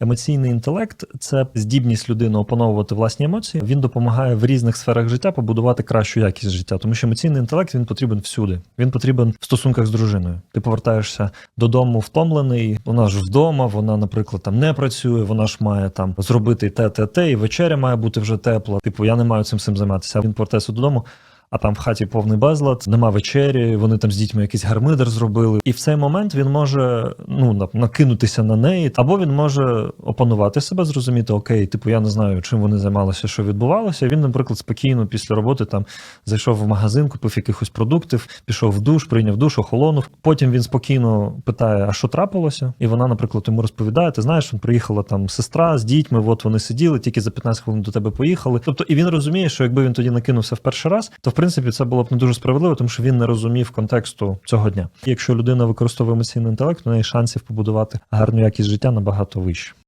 Емоційний інтелект це здібність людини опановувати власні емоції. Він допомагає в різних сферах життя побудувати кращу якість життя, тому що емоційний інтелект він потрібен всюди. Він потрібен в стосунках з дружиною. Ти повертаєшся додому втомлений. Вона ж вдома, вона, наприклад, там не працює. Вона ж має там зробити те, те, те, і вечеря має бути вже тепла. Типу, я не маю цим всім займатися. Він повертається додому. А там в хаті повний безлад, нема вечері, вони там з дітьми якийсь гармидер зробили. І в цей момент він може ну накинутися на неї, або він може опанувати себе, зрозуміти, окей, типу, я не знаю, чим вони займалися, що відбувалося. Він, наприклад, спокійно після роботи там зайшов в магазин, купив якихось продуктів, пішов в душ, прийняв душ, охолонув. Потім він спокійно питає, а що трапилося? І вона, наприклад, йому розповідає: ти знаєш, він приїхала там сестра з дітьми, от вони сиділи, тільки за 15 хвилин до тебе поїхали. Тобто, і він розуміє, що якби він тоді накинувся в перший раз, то принципі це було б не дуже справедливо, тому що він не розумів контексту цього дня. Якщо людина використовує емоційний інтелект, у неї шансів побудувати гарну якість життя набагато вище.